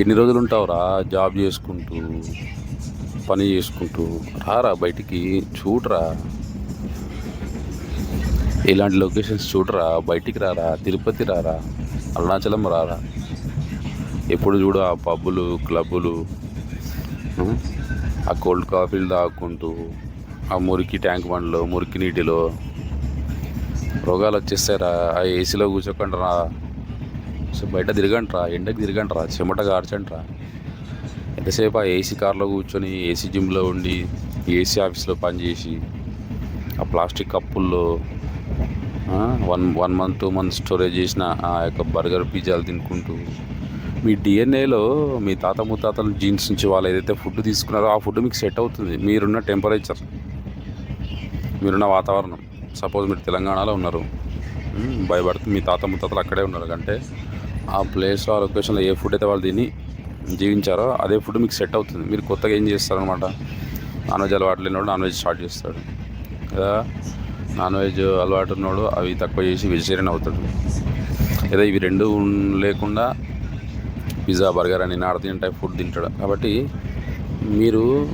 ఎన్ని రోజులు ఉంటావురా? జాబ్ చేసుకుంటూ పని చేసుకుంటూ రారా బయటికి? చూడరా. ఇలాంటి లొకేషన్స్ చూడరా? బయటికి రారా? తిరుపతి రారా? అరుణాచలం రారా? ఎప్పుడు చూడు ఆ పబ్బులు క్లబ్బులు ఆ, కోల్డ్ కాఫీలు తాగుకుంటూ ఆ మురికి ట్యాంక్ బండ్లో మురికి నీటిలో రోగాలు వచ్చేస్తారా ఆ ఏసీలో కూర్చోకండి రా సో బయట తిరగండి రా ఎండకి తిరగండి రా చెమట గార్చండి రా ఎంతసేపు ఆ ఏసీ కార్లో కూర్చొని ఏసీ జిమ్లో ఉండి ఏసీ ఆఫీస్లో పనిచేసి ఆ plastic కప్పుల్లో one one month two month storage చేసిన ఆ యొక్క బర్గర్ పిజ్జాలు తినుకుంటూ మీ డిఎన్ఏలో మీ తాత ముత్తాతల జీన్స్ నుంచి వాళ్ళు ఏదైతే ఫుడ్ తీసుకున్నారో ఆ ఫుడ్ మీకు సెట్ అవుతుంది. మీరున్న టెంపరేచర్ మీరున్న వాతావరణం. సపోజ్ మీరు తెలంగాణలో ఉన్నారు భయపడుతూ భయపడుతుంది మీ తాత ముత్తాతలు అక్కడే ఉన్నారు. అంటే ఆ ప్లేస్లో ఆ లొకేషన్లో ఏ ఫుడ్ అయితే వాళ్ళు తిని జీవించారో అదే ఫుడ్ మీకు సెట్ అవుతుంది. మీరు కొత్తగా ఏం చేస్తారనమాట నాన్ వెజ్ అలవాటు లేనివాడు నాన్ వెజ్ స్టార్ట్ చేస్తాడు. లేదా నాన్ వెజ్ అలవాటు ఉన్నవాడు అవి తక్కువ చేసి వెజిటేరియన్ అవుతాడు. లేదా ఇవి రెండు లేకుండా పిజ్జా బర్గర్ అని నార్త్ ఇండియన్ టైప్ ఫుడ్ తింటాడు. కాబట్టి మీరు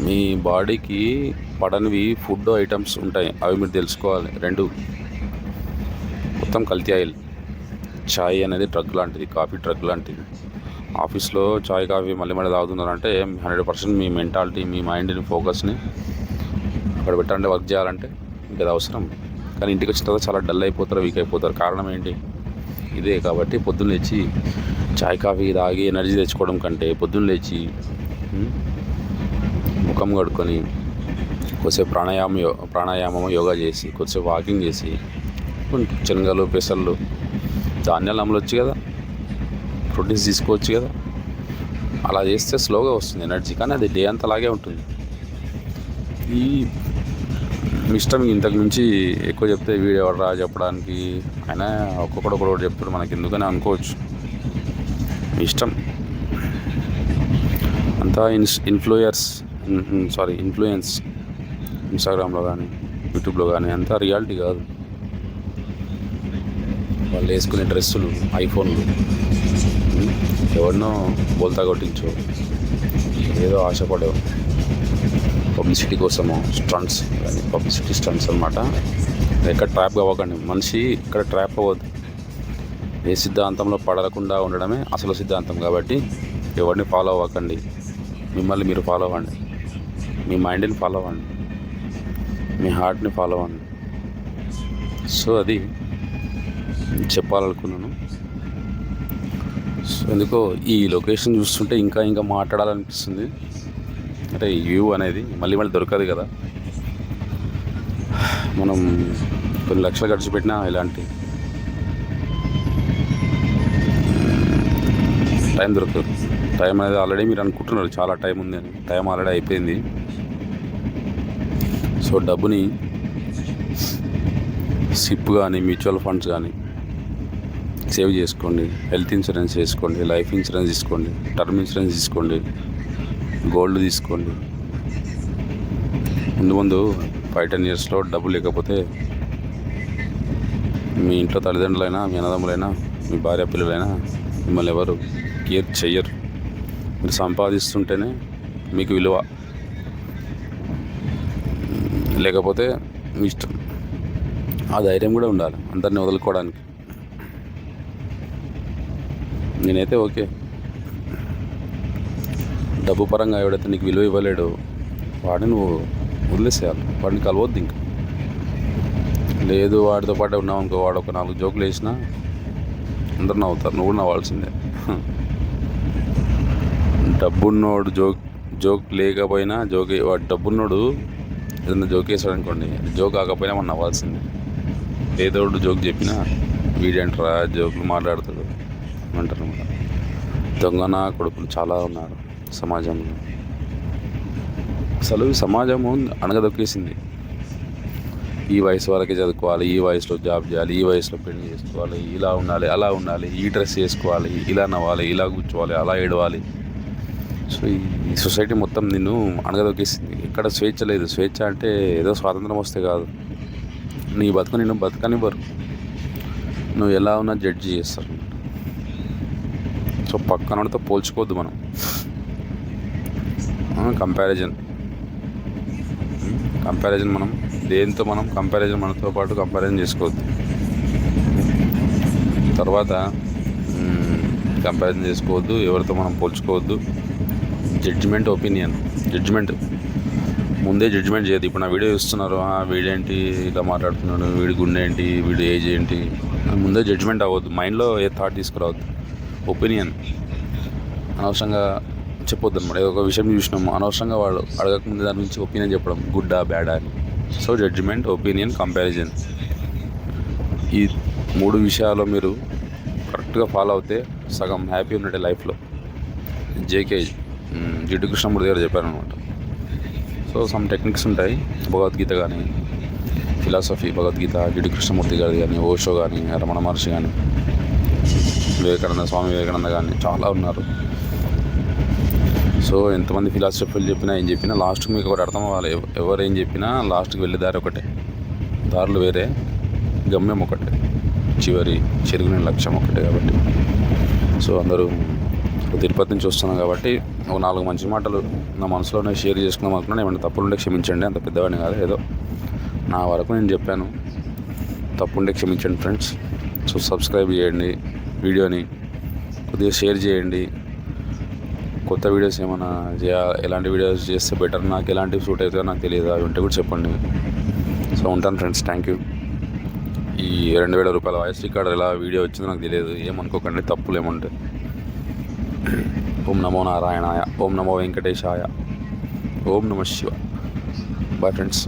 మీ బాడీకి పడనివి ఫుడ్ ఐటమ్స్ ఉంటాయి. అవి మీరు తెలుసుకోవాలి. రెండు. మొత్తం కల్తీ ఆయిల్. చాయ్ అనేది డ్రగ్ లాంటిది కాఫీ డ్రగ్ లాంటిది. ఆఫీస్లో చాయ్ కాఫీ మళ్ళీ మళ్ళీ తాగుతున్నారంటే హండ్రెడ్ పర్సెంట్ మీ మెంటాలిటీ మీ మైండ్ని ఫోకస్ని అక్కడ పెట్టాలంటే వర్క్ చేయాలంటే మీకు అది అవసరం. కానీ ఇంటికి వచ్చిన తర్వాత చాలా డల్ అయిపోతారు వీక్ అయిపోతారు. కారణం ఏంటి? ఇదే కాబట్టి పొద్దున్న లేచి చాయ్ కాఫీ తాగి ఎనర్జీ తెచ్చుకోవడం కంటే పొద్దున్న లేచి ముఖం కడుక్కొని కొద్దిసేపు ప్రాణాయామం యో ప్రాణాయామం యోగా చేసి కొద్దిసేపు వాకింగ్ చేసి కొంచెం శనగలు పెసళ్ళు ధాన్యాలు అమలొచ్చు కదా. ప్రోటీన్స్ తీసుకోవచ్చు కదా. అలా చేస్తే స్లోగా వస్తుంది ఎనర్జీ కానీ అది డే అంతా అలాగే ఉంటుంది. ఈ మీ ఇష్టం ఇంతకు మించి ఎక్కువ చెప్తే వీడియో ఎవడరా రా చెప్పడానికి. అయినా ఒక్కొక్కడు ఒక్కొక్కటి చెప్తాడు మనకి ఎందుకని అనుకోవచ్చు. మీ ఇష్టం అంతా ఇన్స్ ఇన్ఫ్లూయర్స్ సారీ ఇన్ఫ్లుయెన్స్ ఇన్స్టాగ్రామ్లో కానీ యూట్యూబ్లో కానీ అంతా రియాలిటీ కాదు. వాళ్ళు వేసుకునే డ్రెస్సులు ఐఫోన్లు. ఎవరినో బోల్తా కొట్టించు ఏదో ఆశపడేవు. పబ్లిసిటీ కోసము స్టంట్స్ కానీ పబ్లిసిటీ స్టంట్స్ అనమాట ఎక్కడ ట్రాప్ అవ్వకండి మనిషి ఇక్కడ ట్రాప్ అవ్వద్దు. ఏ సిద్ధాంతంలో పడకుండా ఉండడమే అసలు సిద్ధాంతం కాబట్టి ఎవరిని ఫాలో అవ్వకండి. మిమ్మల్ని మీరు ఫాలో అవ్వండి. మీ మైండ్ని ఫాలో అవ్వండి. మీ హార్ట్ని ఫాలో అవ్వండి. సో అది చెప్పాలనుకున్నాను. సో ఎందుకో ఈ లొకేషన్ చూస్తుంటే ఇంకా ఇంకా మాట్లాడాలనిపిస్తుంది. అంటే ఈ వ్యూ అనేది మళ్ళీ మళ్ళీ దొరకదు కదా. మనం కొన్ని లక్షలు ఖర్చు పెట్టినా ఇలాంటి టైం దొరకదు. టైం అనేది ఆల్రెడీ మీరు అనుకుంటున్నారు చాలా టైం ఉంది అని. టైం ఆల్రెడీ అయిపోయింది. సో డబ్బుని సిప్ కానీ మ్యూచువల్ ఫండ్స్ కానీ సేవ్ చేసుకోండి హెల్త్ ఇన్సూరెన్స్ చేసుకోండి లైఫ్ ఇన్సూరెన్స్ తీసుకోండి టర్మ్ ఇన్సూరెన్స్ తీసుకోండి గోల్డ్ తీసుకోండి. ముందు ముందు ఫైవ్ టెన్ ఇయర్స్లో డబ్బు లేకపోతే మీ ఇంట్లో తల్లిదండ్రులైనా మీ అన్నదమ్ములైనా మీ భార్య పిల్లలైనా మిమ్మల్ని ఎవరు కేర్ చెయ్యరు. మీరు సంపాదిస్తుంటేనే మీకు విలువ. లేకపోతే మీ ఇష్టం. ఆ ధైర్యం కూడా ఉండాలి అందరిని వదులుకోవడానికి. నేనైతే ఓకే. డబ్బు పరంగా ఎవడైతే నీకు విలువ ఇవ్వలేడు వాడిని నువ్వు వదిలేసేయాలి. వాడిని కలవద్దు ఇంకా. లేదు వాడితో పాటు ఉన్నావు అనుకో వాడు ఒక నాలుగు జోకులు వేసినా అందరు నవ్వుతారు. నువ్వు కూడా నవ్వాల్సిందే. డబ్బున్నోడు జోక్ జోక్ లేకపోయినా జోక్ వాడు డబ్బున్నోడు ఏదైనా జోక్ వేసాడు అనుకోండి జోక్ కాకపోయినా మనం నవ్వాల్సిందే. ఏదోడు జోక్ చెప్పినా వీడంటరా జోకులు మాట్లాడతాడు అంటారు. దొంగన కొడుకులు చాలా ఉన్నారు సమాజంలో. అసలు సమాజము అణగదొక్కేసింది. ఈ వయసు వరకే చదువుకోవాలి ఈ వయసులో జాబ్ చేయాలి ఈ వయసులో పెళ్ళి చేసుకోవాలి ఇలా ఉండాలి అలా ఉండాలి ఈ డ్రెస్ వేసుకోవాలి ఇలా నవ్వాలి ఇలా కూర్చోవాలి అలా ఏడవాలి. సో ఈ సొసైటీ మొత్తం నిన్ను అణగదొక్కేసింది. ఎక్కడ స్వేచ్ఛ లేదు. స్వేచ్ఛ అంటే ఏదో స్వాతంత్రం వస్తే కాదు. నీ బతుకు నిన్ను బతకనివ్వరు. నువ్వు ఎలా ఉన్నా జడ్జి చేస్తారు. సో పక్కనతో పోల్చుకోవద్దు మనం. కంపారిజన్ కంపారిజన్ మనం దేంతో మనం కంపారిజన్ మనతో పాటు కంపారిజన్ చేసుకోవద్దు. తర్వాత కంపారిజన్ చేసుకోవద్దు ఎవరితో మనం పోల్చుకోవద్దు. జడ్జిమెంట్ ఒపీనియన్ జడ్జిమెంట్ ముందే జడ్జిమెంట్ చేయదు ఇప్పుడు నా వీడియో చూస్తున్నారు "ఆ, వీడేంటి ఇలా మాట్లాడుతున్నాడు వీడి గుండె ఏంటి వీడి ఏజ్ ఏంటి అని ముందే జడ్జిమెంట్ అవ్వద్దు. మైండ్లో ఏ థాట్ తీసుకురావద్దు. ఒపీనియన్. అనవసరంగా చెప్పొద్దు అనమాట ఏదో ఒక విషయం చూసినాము. అనవసరంగా వాళ్ళు అడగకముందు దాని గురించి ఒపీనియన్ చెప్పడం గుడ్డా బ్యాడా అని. సో జడ్జిమెంట్ ఒపీనియన్ కంపారిజన్ ఈ మూడు విషయాలు మీరు కరెక్ట్గా ఫాలో అవుతే సగం హ్యాపీ ఉన్నట్టే లైఫ్లో జేకే జిడ్డు కృష్ణమూర్తి గారు చెప్పారనమాట సో సమ్ టెక్నిక్స్ ఉంటాయి. భగవద్గీత కానీ ఫిలాసఫీ భగవద్గీత జిడ్డు కృష్ణమూర్తి గారి కానీ ఓషో కానీ రమణ మహర్షి కానీ వివేకానంద స్వామి వివేకానంద కానీ చాలా ఉన్నారు. సో ఎంతమంది ఫిలాసఫీలు చెప్పినా ఏం చెప్పినా లాస్ట్కి మీకు ఒకటి అర్థం అవ్వాలి. ఎవరు ఏం చెప్పినా లాస్ట్కి వెళ్ళే దారి ఒకటే. దారులు వేరే గమ్యం ఒకటే. చివరి చెరుగుని లక్ష్యం ఒకటే కాబట్టి. సో అందరూ తిరుపతి నుంచి వస్తున్నాం కాబట్టి ఒక నాలుగు మంచి మాటలు నా మనసులోనే షేర్ చేసుకుందాం అనుకున్నాను ఏమైనా తప్పులుంటే క్షమించండి. అంత పెద్దవాడిని కాదు. ఏదో నా వరకు నేను చెప్పాను. తప్పుంటే క్షమించండి ఫ్రెండ్స్. సో సబ్స్క్రైబ్ చేయండి. వీడియోని కొద్దిగా షేర్ చేయండి. కొత్త వీడియోస్ ఏమైనా చేయ ఎలాంటి వీడియోస్ చేస్తే బెటర్? నాకు ఎలాంటివి సూట్ అవుతుందో నాకు తెలియదు. అవి ఉంటే కూడా చెప్పండి. సో ఉంటాను ఫ్రెండ్స్. Thank you. ఈ రెండు వేల రూపాయల వాయిస్ రికార్డర్ ఎలా వీడియో వచ్చిందో నాకు తెలియదు. ఏమనుకోకండి తప్పులు ఏముంటాయి ఓం నమో నారాయణాయ ఓం నమో వెంకటేశాయ ఓం నమ శివ బాయ్ ఫ్రెండ్స్